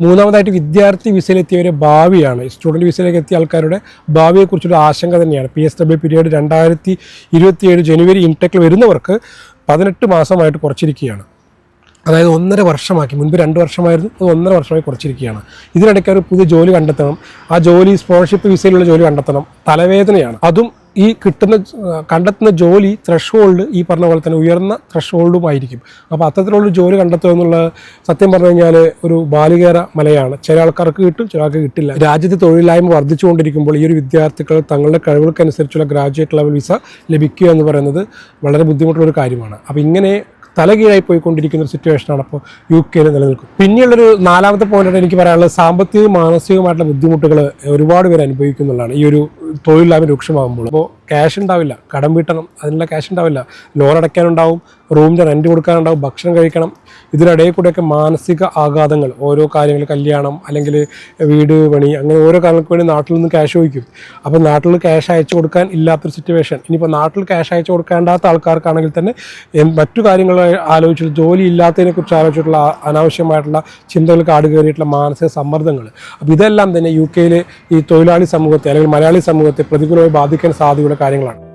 മൂന്നാമതായിട്ട് വിദ്യാർത്ഥി വിസയിലെത്തിയവരെ ഭാവിയാണ്. സ്റ്റുഡന്റ് വിസയിലേക്ക് എത്തിയ ആൾക്കാരുടെ ഭാവിയെക്കുറിച്ചൊരു ആശങ്ക തന്നെയാണ്. പി എസ് ഡബ്ല്യു പീരീഡ് രണ്ടായിരത്തി ഇരുപത്തിയേഴ് ജനുവരി ഇൻടെക്കിൽ വരുന്നവർക്ക് പതിനെട്ട് മാസമായിട്ട് കുറച്ചിരിക്കുകയാണ്. അതായത് ഒന്നര വർഷമാക്കി. മുൻപ് രണ്ട് വർഷമായിരുന്നു അത് ഒന്നര വർഷമായി കുറച്ചിരിക്കുകയാണ്. ഇതിനിടയ്ക്ക് ഒരു പുതിയ ജോലി കണ്ടെത്തണം. ആ ജോലി സ്പോൺഷിപ്പ് വിസയിലുള്ള ജോലി കണ്ടെത്തണം. തലവേദനയാണ്. അതും ഈ കിട്ടുന്ന കണ്ടെത്തുന്ന ജോലി ത്രഷ് ഈ പറഞ്ഞ പോലെ തന്നെ ഉയർന്ന ത്രഷ് ഹോൾഡുമായിരിക്കും അപ്പോൾ അത്തരത്തിലുള്ള ജോലി കണ്ടെത്തുക എന്നുള്ള സത്യം പറഞ്ഞു കഴിഞ്ഞാൽ ഒരു ബാലികേര മലയാണ്. ചില ആൾക്കാർക്ക് കിട്ടും ചില ആൾക്ക് കിട്ടില്ല. രാജ്യത്ത് തൊഴിലില്ലായ്മ വർദ്ധിച്ചുകൊണ്ടിരിക്കുമ്പോൾ ഈ ഒരു വിദ്യാർത്ഥികൾ തങ്ങളുടെ കഴിവുകൾക്കനുസരിച്ചുള്ള ഗ്രാജുവേറ്റ് ലെവൽ വിസ ലഭിക്കുക എന്ന് പറയുന്നത് വളരെ ബുദ്ധിമുട്ടുള്ള ഒരു കാര്യമാണ്. അപ്പോൾ ഇങ്ങനെ തലകീഴായി പോയിക്കൊണ്ടിരിക്കുന്ന ഒരു സിറ്റുവേഷനാണ് അപ്പോൾ യു കെയിൽ നിലനിൽക്കും പിന്നെയുള്ളൊരു നാലാമത്തെ പോയിന്റാണ് എനിക്ക് പറയാനുള്ളത് സാമ്പത്തിക മാനസികമായിട്ടുള്ള ബുദ്ധിമുട്ടുകൾ ഒരുപാട് പേര് അനുഭവിക്കുന്നുള്ളതാണ്. ഈ ഒരു തൊഴിലില്ലായ്മ രൂക്ഷമാകുമ്പോൾ. അപ്പോൾ ക്യാഷ് ഉണ്ടാവില്ല കടം വീട്ടണം അതിനുള്ള ക്യാഷ് ഉണ്ടാവില്ല ലോൺ അടയ്ക്കാനുണ്ടാവും റൂമിന്റെ റെന്റ് കൊടുക്കാനുണ്ടാവും ഭക്ഷണം കഴിക്കണം. ഇതിനിടയിൽ കൂടെയൊക്കെ മാനസിക ആഘാതങ്ങൾ ഓരോ കാര്യങ്ങൾ കല്യാണം അല്ലെങ്കിൽ വീട് പണി അങ്ങനെ ഓരോ കാര്യങ്ങൾക്ക് വേണ്ടി നാട്ടിൽ നിന്ന് ക്യാഷ് ചോദിക്കും. അപ്പോൾ നാട്ടിൽ ക്യാഷ് അയച്ചു കൊടുക്കാൻ ഇല്ലാത്തൊരു സിറ്റുവേഷൻ ഇനിയിപ്പോൾ നാട്ടിൽ ക്യാഷ് അയച്ചു കൊടുക്കേണ്ടാത്ത ആൾക്കാർക്കാണെങ്കിൽ തന്നെ മറ്റു കാര്യങ്ങൾ ആലോചിച്ചിട്ട് ജോലി ഇല്ലാത്തതിനെക്കുറിച്ച് ആലോചിച്ചിട്ടുള്ള അനാവശ്യമായിട്ടുള്ള ചിന്തകൾ കാട് കയറിയിട്ടുള്ള മാനസിക സമ്മർദ്ദങ്ങൾ. അപ്പോൾ ഇതെല്ലാം തന്നെ യു കെയിലെ ഈ തൊഴിലാളി സമൂഹത്തെ അല്ലെങ്കിൽ മലയാളി സമൂഹത്തെ പ്രതികൂലമായി ബാധിക്കാൻ സാധ്യതയുള്ള കാര്യങ്ങളാണ്.